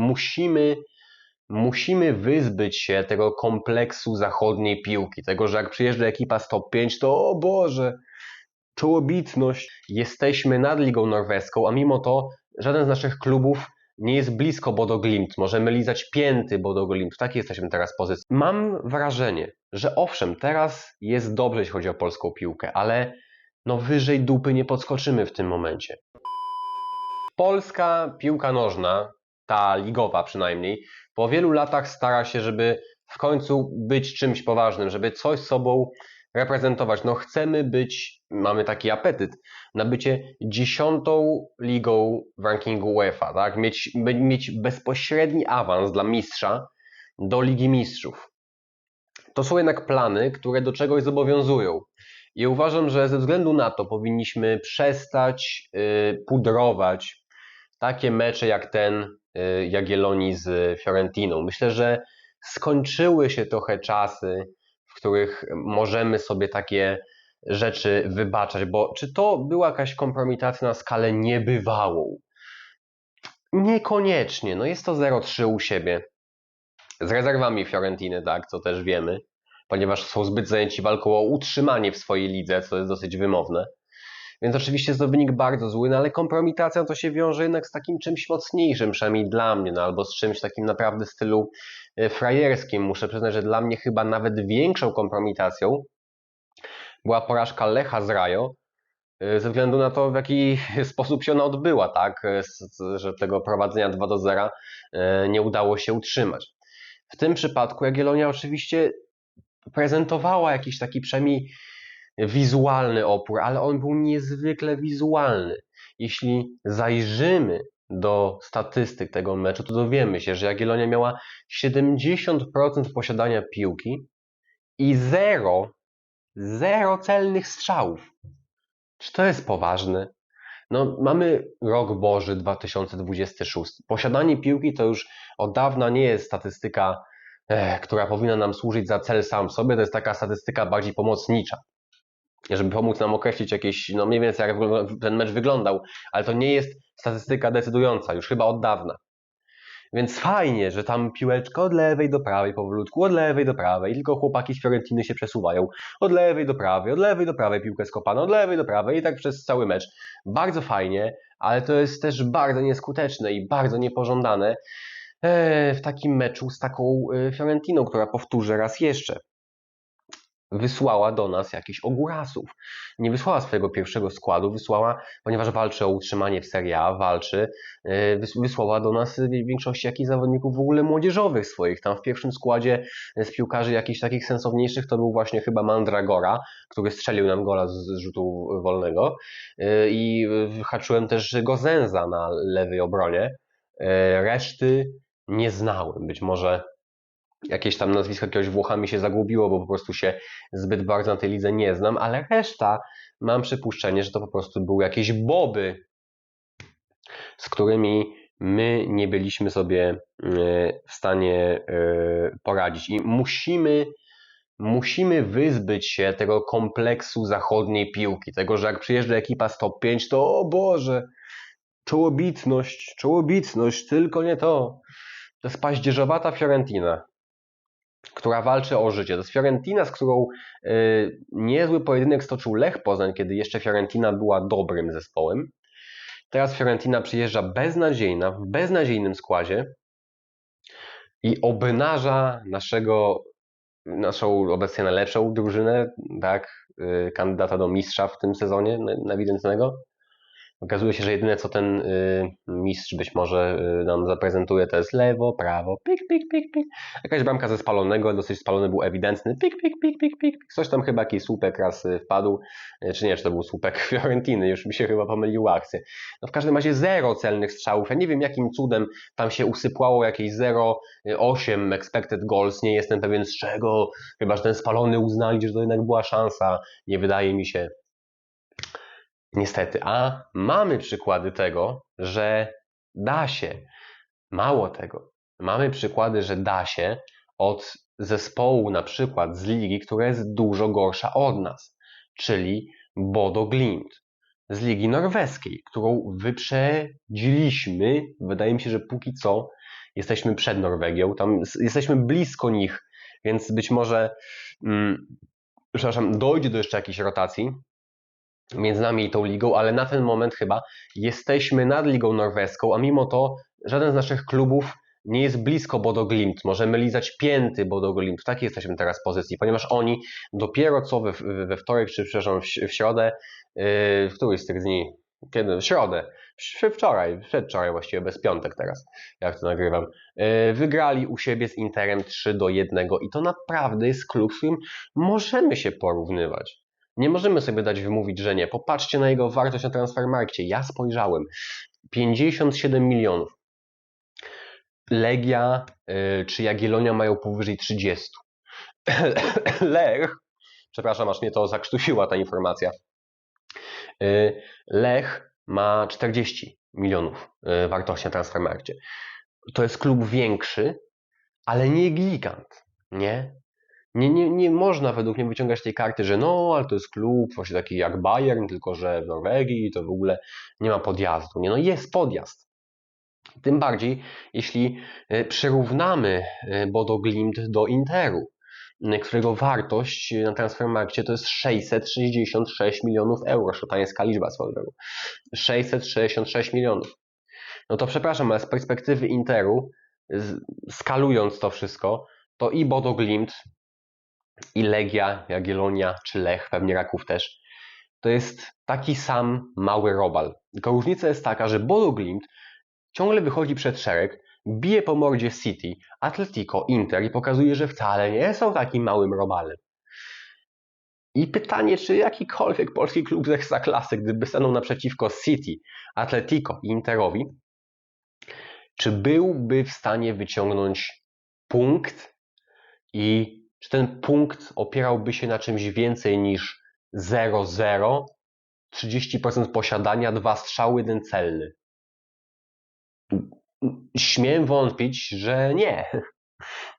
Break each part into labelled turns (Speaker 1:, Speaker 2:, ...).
Speaker 1: musimy, musimy wyzbyć się tego kompleksu zachodniej piłki. Tego, że jak przyjeżdża ekipa z top 5, to o Boże, czołobitność. Jesteśmy nad Ligą Norweską, a mimo to żaden z naszych klubów nie jest blisko Bodo Glimt. Możemy lizać pięty Bodo Glimt. Jesteśmy teraz pozycji. Mam wrażenie, że owszem, teraz jest dobrze, jeśli chodzi o polską piłkę, ale no wyżej dupy nie podskoczymy w tym momencie. Polska piłka nożna, ta ligowa przynajmniej, po wielu latach stara się, żeby w końcu być czymś poważnym, żeby coś sobą reprezentować. No chcemy być, mamy taki apetyt na bycie dziesiątą ligą w rankingu UEFA, tak? Mieć, mieć bezpośredni awans dla mistrza do Ligi Mistrzów. To są jednak plany, które do czegoś zobowiązują. I uważam, że ze względu na to powinniśmy przestać y, pudrować takie mecze jak ten y, Jagiellonii z Fiorentiną. Myślę, że skończyły się trochę czasy, w których możemy sobie takie rzeczy wybaczać, bo czy to była jakaś kompromitacja na skalę niebywałą? Niekoniecznie. No jest to 0-3 u siebie. Z rezerwami Fiorentiny, tak, co też wiemy, ponieważ są zbyt zajęci walką o utrzymanie w swojej lidze, co jest dosyć wymowne. Więc oczywiście jest to wynik bardzo zły, no ale kompromitacja to się wiąże jednak z takim czymś mocniejszym, przynajmniej dla mnie, no albo z czymś takim naprawdę w stylu e, frajerskim. Muszę przyznać, że dla mnie chyba nawet większą kompromitacją była porażka Lecha z Rajo, e, ze względu na to, w jaki sposób się ona odbyła, tak, e, że tego prowadzenia 2 do 0 nie udało się utrzymać. W tym przypadku Jagiellonia oczywiście prezentowała jakiś taki przynajmniej wizualny opór, ale on był niezwykle wizualny. Jeśli zajrzymy do statystyk tego meczu, to dowiemy się, że Jagiellonia miała 70% posiadania piłki i zero, zero celnych strzałów. Czy to jest poważne? No, mamy rok Boży 2026. Posiadanie piłki to już od dawna nie jest statystyka, eh, która powinna nam służyć za cel sam sobie, to jest taka statystyka bardziej pomocnicza żeby pomóc nam określić jakieś, no mniej więcej jak ten mecz wyglądał, ale to nie jest statystyka decydująca, już chyba od dawna. Więc fajnie, że tam piłeczka od lewej do prawej powolutku, od lewej do prawej, tylko chłopaki z Fiorentiny się przesuwają. Od lewej do prawej, od lewej do prawej piłkę skopano, od lewej do prawej i tak przez cały mecz. Bardzo fajnie, ale to jest też bardzo nieskuteczne i bardzo niepożądane e, w takim meczu z taką e, Fiorentiną, która powtórzę raz jeszcze wysłała do nas jakichś ogórasów. Nie wysłała swojego pierwszego składu, wysłała, ponieważ walczy o utrzymanie w Serie A, walczy, e, wysłała do nas w większości jakichś zawodników w ogóle młodzieżowych swoich. Tam w pierwszym składzie z piłkarzy jakichś takich sensowniejszych to był właśnie chyba Mandragora, który strzelił nam gola z rzutu wolnego e, i haczyłem też Gozenza na lewej obronie. Reszty nie znałem. Być może jakieś tam nazwisko jakiegoś Włocha mi się zagubiło, bo po prostu się zbyt bardzo na tej lidze nie znam, ale reszta mam przypuszczenie, że to po prostu były jakieś boby, z którymi my nie byliśmy sobie e, w stanie e, poradzić. I musimy, musimy wyzbyć się tego kompleksu zachodniej piłki. Tego, że jak przyjeżdża ekipa z top 5, to o Boże, czołobitność, czołobitność, tylko nie to. To jest paździerzowata Fiorentina która walczy o życie. To jest Fiorentina, z którą y, niezły pojedynek stoczył Lech Poznań, kiedy jeszcze Fiorentina była dobrym zespołem. Teraz Fiorentina przyjeżdża beznadziejna, w beznadziejnym składzie i obnaża naszego, naszą obecnie najlepszą drużynę, tak, y, kandydata do mistrza w tym sezonie, ewidentnego. Okazuje się, że jedyne co ten y, mistrz być może y, nam zaprezentuje to jest lewo, prawo, pik, pik, pik, pik. Jakaś bramka ze spalonego, dosyć spalony był ewidentny, pik, pik, pik, pik, pik. Coś tam chyba jakiś słupek raz y, wpadł, czy nie, czy to był słupek Fiorentiny, już mi się chyba pomyliła akcja. No w każdym razie zero celnych strzałów. Ja nie wiem jakim cudem tam się usypłało jakieś 0,8 expected goals, nie jestem pewien z czego, chyba że ten spalony uznali, że to jednak była szansa, nie wydaje mi się. Niestety, a mamy przykłady tego, że da się. Mało tego, mamy przykłady, że da się od zespołu na przykład z ligi, która jest dużo gorsza od nas, czyli Bodo Glimt. Z ligi norweskiej, którą wyprzedziliśmy, wydaje mi się, że póki co jesteśmy przed Norwegią, tam jesteśmy blisko nich, więc być może, mm, przepraszam, dojdzie do jeszcze jakiejś rotacji między nami i tą ligą, ale na ten moment chyba jesteśmy nad ligą norweską, a mimo to żaden z naszych klubów nie jest blisko Bodo Glimt. Możemy lizać pięty Bodo Glimt. W takiej jesteśmy teraz pozycji, ponieważ oni dopiero co we, we wtorek, czy przepraszam, w, w środę, yy, w któryś z tych dni, kiedy? W środę, wczoraj, przedwczoraj właściwie, bez piątek teraz, jak to nagrywam, yy, wygrali u siebie z Interem 3 do 1 i to naprawdę jest klub, z którym możemy się porównywać. Nie możemy sobie dać wymówić, że nie. Popatrzcie na jego wartość na Transfermarkcie. Ja spojrzałem. 57 milionów. Legia y, czy Jagiellonia mają powyżej 30. Lech, przepraszam, aż mnie to zakrztusiła ta informacja. Y, Lech ma 40 milionów y, wartości na Transfermarkcie. To jest klub większy, ale nie gigant, nie? Nie, nie, nie można według mnie wyciągać tej karty, że no, ale to jest klub właśnie taki jak Bayern, tylko że w Norwegii to w ogóle nie ma podjazdu. Nie, no jest podjazd. Tym bardziej, jeśli e, przyrównamy e, Bodo Glimt do Interu, e, którego wartość na Transfermarkcie to jest 666 milionów euro. Szatańska liczba swoją drogą. 666 milionów. No to przepraszam, ale z perspektywy Interu, skalując to wszystko, to i Bodo Glimt, i Legia, Jagiellonia czy Lech, pewnie Raków też, to jest taki sam mały robal. Tylko różnica jest taka, że Bodo Glimt ciągle wychodzi przed szereg, bije po mordzie City, Atletico, Inter i pokazuje, że wcale nie są takim małym robalem. I pytanie, czy jakikolwiek polski klub z Ekstraklasy, gdyby stanął naprzeciwko City, Atletico i Interowi, czy byłby w stanie wyciągnąć punkt i czy ten punkt opierałby się na czymś więcej niż 0-0, 30% posiadania, dwa strzały, jeden celny? Śmiem wątpić, że nie,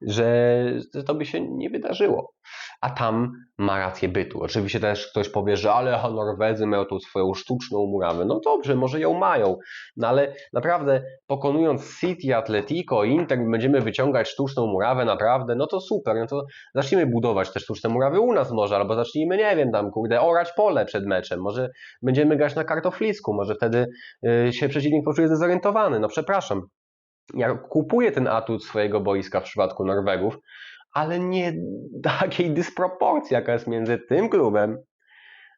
Speaker 1: że że to by się nie wydarzyło. A tam ma rację bytu. Oczywiście też ktoś powie, że ale Norwedzy mają tu swoją sztuczną murawę. No dobrze, może ją mają, no ale naprawdę pokonując City, Atletico, Inter, będziemy wyciągać sztuczną murawę, naprawdę, no to super, no to zacznijmy budować te sztuczne murawy u nas może, albo zacznijmy, nie wiem, tam kurde, orać pole przed meczem, może będziemy grać na kartoflisku, może wtedy y, się przeciwnik poczuje zdezorientowany, no przepraszam. Ja kupuję ten atut swojego boiska w przypadku Norwegów, ale nie takiej dysproporcji, jaka jest między tym klubem,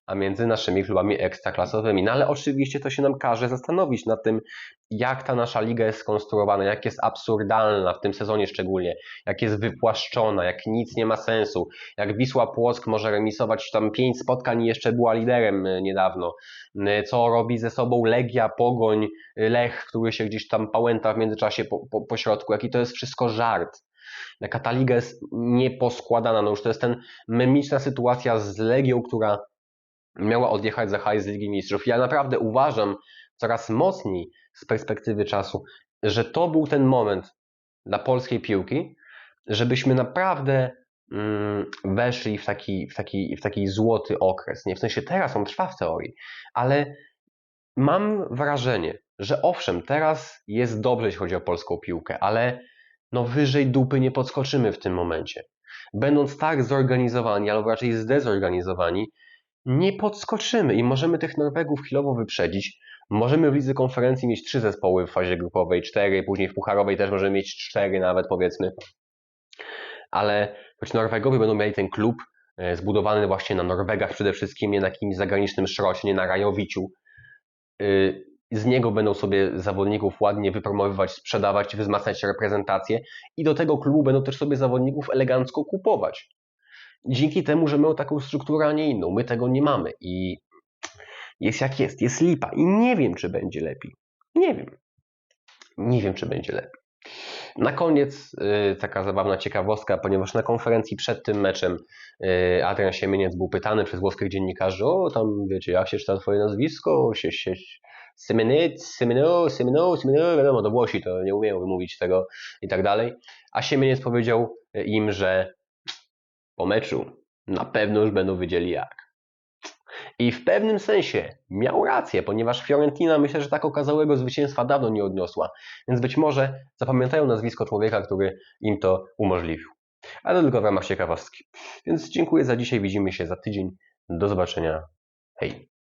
Speaker 1: a między naszymi klubami ekstraklasowymi. No ale oczywiście to się nam każe zastanowić nad tym, jak ta nasza liga jest skonstruowana, jak jest absurdalna w tym sezonie szczególnie, jak jest wypłaszczona, jak nic nie ma sensu, jak Wisła Płock może remisować tam pięć spotkań i jeszcze była liderem y, niedawno, Y, co robi ze sobą Legia, Pogoń, y, Lech, który się gdzieś tam pałęta w międzyczasie po, po, po środku, jaki to jest wszystko żart. Jaka ta liga jest nieposkładana, no już to jest ten memiczna sytuacja z Legią, która miała odjechać za hajs z Ligi Mistrzów. Ja naprawdę uważam coraz mocniej z perspektywy czasu, że to był ten moment dla polskiej piłki, żebyśmy naprawdę mm, weszli w taki, w, taki, w taki złoty okres. Nie w sensie teraz on trwa w teorii, ale mam wrażenie, że owszem, teraz jest dobrze, jeśli chodzi o polską piłkę, ale no wyżej dupy nie podskoczymy w tym momencie. Będąc tak zorganizowani, albo raczej zdezorganizowani, nie podskoczymy i możemy tych Norwegów chwilowo wyprzedzić. Możemy w lidze konferencji mieć trzy zespoły w fazie grupowej, cztery, później w pucharowej też możemy mieć cztery nawet powiedzmy. Ale choć Norwegowie będą mieli ten klub e, zbudowany właśnie na Norwegach przede wszystkim, nie na jakimś zagranicznym szrocie, nie na Rajowiciu, y, z niego będą sobie zawodników ładnie wypromowywać, sprzedawać, wzmacniać reprezentację i do tego klubu będą też sobie zawodników elegancko kupować. Dzięki temu, że mają taką strukturę, a nie inną. My tego nie mamy i jest jak jest, jest lipa i nie wiem, czy będzie lepiej. Nie wiem. Nie wiem, czy będzie lepiej. Na koniec y, taka zabawna ciekawostka, ponieważ na konferencji przed tym meczem y, Adrian Siemieniec był pytany przez włoskich dziennikarzy, o tam wiecie, jak się czyta twoje nazwisko, się, się, Siemeniec, Siemeno, Siemeno, Siemeno, wiadomo, to Włosi to nie umieją wymówić tego i tak dalej. A Siemieniec powiedział im, że po meczu na pewno już będą wiedzieli jak. I w pewnym sensie miał rację, ponieważ Fiorentina myślę, że tak okazałego zwycięstwa dawno nie odniosła, więc być może zapamiętają nazwisko człowieka, który im to umożliwił. Ale tylko w ramach ciekawostki. Więc dziękuję za dzisiaj, widzimy się za tydzień. Do zobaczenia. Hej.